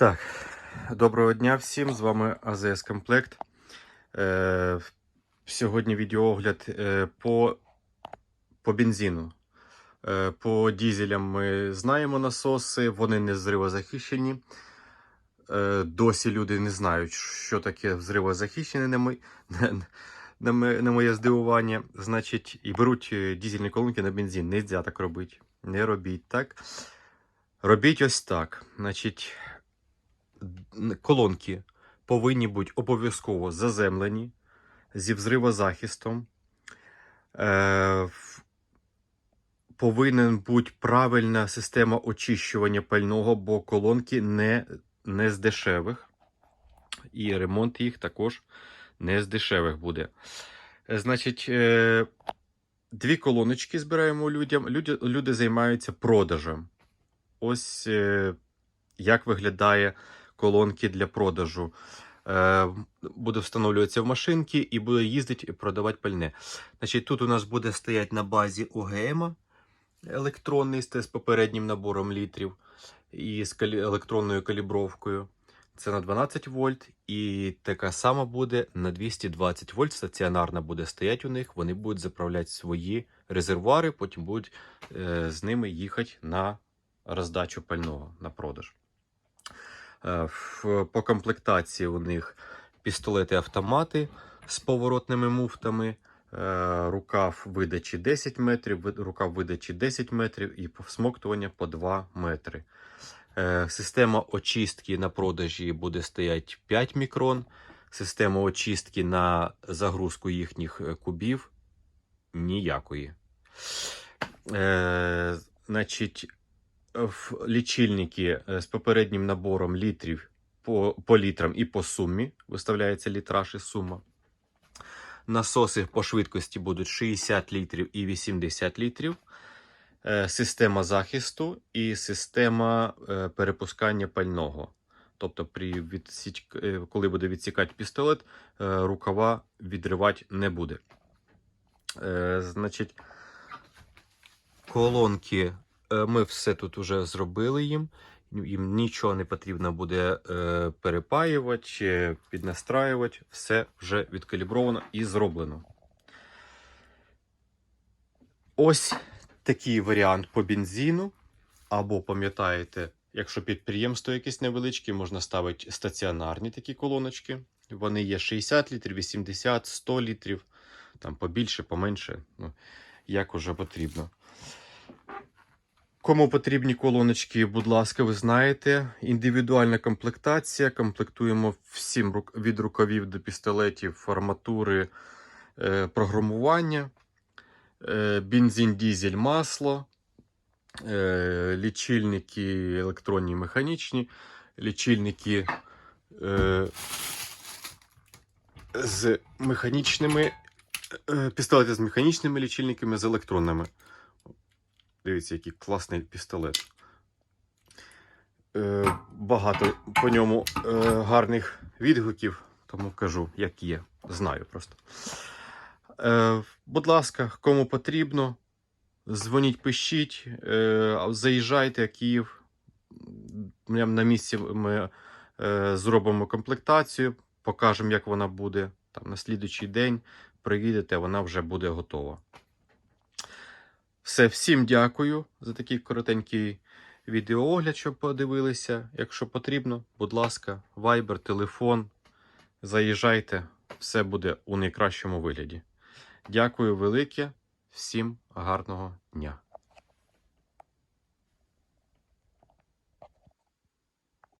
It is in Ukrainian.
Так, доброго дня всім. З вами АЗС Комплект. Е, сьогодні відеоогляд е, по, по бензину. Е, по дізелям ми знаємо насоси, вони не зривозахищені. Е, досі люди не знають, що таке взривозахищене, на, мой, на, на, на моє здивування. Значить, і беруть е, дізельні колонки на бензин. Не можна так робити. Не робіть так. Робіть ось так. Значить, колонки повинні бути обов'язково заземлені зі взривозахистом. Е, повинен бути правильна система очищування пального, бо колонки не, не з дешевих. І ремонт їх також не з дешевих буде. Е, Значить, е, дві колоночки збираємо людям. Люди, люди займаються продажем. Ось як виглядає колонки для продажу. Е, буде встановлюватися в машинки і буде їздити і продавати пальне. Значить, тут у нас буде стояти на базі ОГМ електронний з попереднім набором літрів і з електронною калібровкою. Це на 12 вольт, і така сама буде на 220 вольт. Стаціонарна буде стояти у них. Вони будуть заправляти свої резервуари, потім будуть е, з ними їхати на роздачу пального на продаж. Е, По комплектації у них пістолети-автомати з поворотними муфтами, е, рукав видачі 10 метрів, рукав видачі 10 метрів і всмоктування по 2 метри. Е, Система очистки на продажі буде стояти 5 мікрон. Система очистки на загрузку їхніх кубів ніякої. Е, значить, в лічильники е, з попереднім набором літрів по, по літрам і по сумі. Виставляється літраж і сума. Насоси по швидкості будуть 60 літрів і 80 літрів. Е, Система захисту і система е, перепускання пального. Тобто, при відсіч... коли буде відсікати пістолет, рукава відривати не буде. Значить, колонки Ми все тут уже зробили їм. Їм нічого не потрібно буде е, перепаювати чи піднастраювати. Все вже відкалібровано і зроблено. Ось такий варіант по бензину. Або пам'ятаєте, якщо підприємство якесь невеличке, можна ставити стаціонарні такі колоночки. Вони є 60 літрів, 80, 100 літрів, там побільше, поменше, ну, як уже потрібно. Кому потрібні колоночки, будь ласка, ви знаєте. Індивідуальна комплектація. Комплектуємо всім від рукавів до пістолетів, арматури, е, програмування, е, бензин, дізель, масло, е, лічильники електронні, механічні, лічильники з механічними, пістолети з механічними лічильниками, з електронними. Дивіться, який класний пістолет. Е, багато по ньому е, гарних відгуків, тому кажу, як є. Знаю просто. Е, будь ласка, кому потрібно, дзвоніть, пишіть, е, заїжджайте Київ. На місці ми е, зробимо комплектацію, покажемо, як вона буде. Там, на слідуючий день приїдете, вона вже буде готова. Все, всім дякую за такий коротенький відеоогляд, що подивилися. Якщо потрібно, будь ласка, вайбер, телефон. Заїжджайте, все буде у найкращому вигляді. Дякую велике, всім гарного дня.